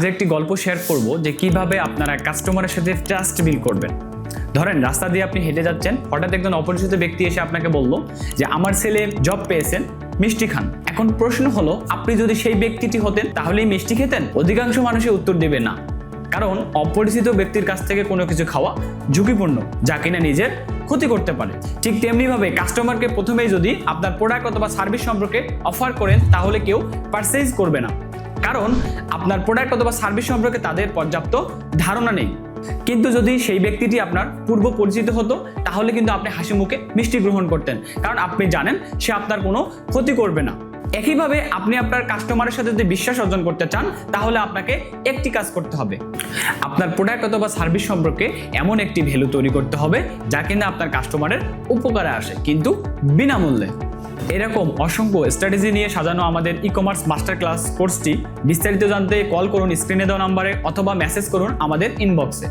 যে একটি গল্প শেয়ার করব যে কীভাবে আপনারা কাস্টমারের সাথে ট্রাস্ট বিল করবেন। ধরেন, রাস্তা দিয়ে আপনি হেঁটে যাচ্ছেন, হঠাৎ একজন অপরিচিত ব্যক্তি এসে আপনাকে বলল যে, আমার ছেলে জব পেয়েছেন, মিষ্টি খান। এখন প্রশ্ন হলো, আপনি যদি সেই ব্যক্তিটি হতেন, তাহলেই মিষ্টি খেতেন? অধিকাংশ মানুষই উত্তর দেবে না। কারণ, অপরিচিত ব্যক্তির কাছ থেকে কোনো কিছু খাওয়া ঝুঁকিপূর্ণ, যা কিনা নিজের ক্ষতি করতে পারে। ঠিক তেমনিভাবে কাস্টমারকে প্রথমেই যদি আপনার প্রোডাক্ট অথবা সার্ভিস সম্পর্কে অফার করেন, তাহলে কেউ পারচেজ করবে না। কারণ আপনার প্রোডাক্ট অথবা সার্ভিস সম্পর্কে তাদের পর্যাপ্ত ধারণা নেই। কিন্তু যদি সেই ব্যক্তিটি আপনার পূর্ব পরিচিত হতো, তাহলে কিন্তু আপনি হাসি মুখে মিষ্টি গ্রহণ করতেন। কারণ আপনি জানেন, সে আপনার কোনো ক্ষতি করবে না। একইভাবে আপনি আপনার কাস্টমারের সাথে যদি বিশ্বাস অর্জন করতে চান, তাহলে আপনাকে একটি কাজ করতে হবে। আপনার প্রোডাক্ট অথবা সার্ভিস সম্পর্কে এমন একটি ভ্যালু তৈরি করতে হবে, যা কিনা আপনার কাস্টমারের উপকারে আসে, কিন্তু বিনামূল্যে। এরকম অসংখ্য স্ট্র্যাটেজি নিয়ে সাজানো আমাদের ই কমার্স মাস্টার ক্লাস কোর্সটি বিস্তারিত জানতে কল করুন স্ক্রিনে দেওয়া নাম্বারে অথবা মেসেজ করুন আমাদের ইনবক্সে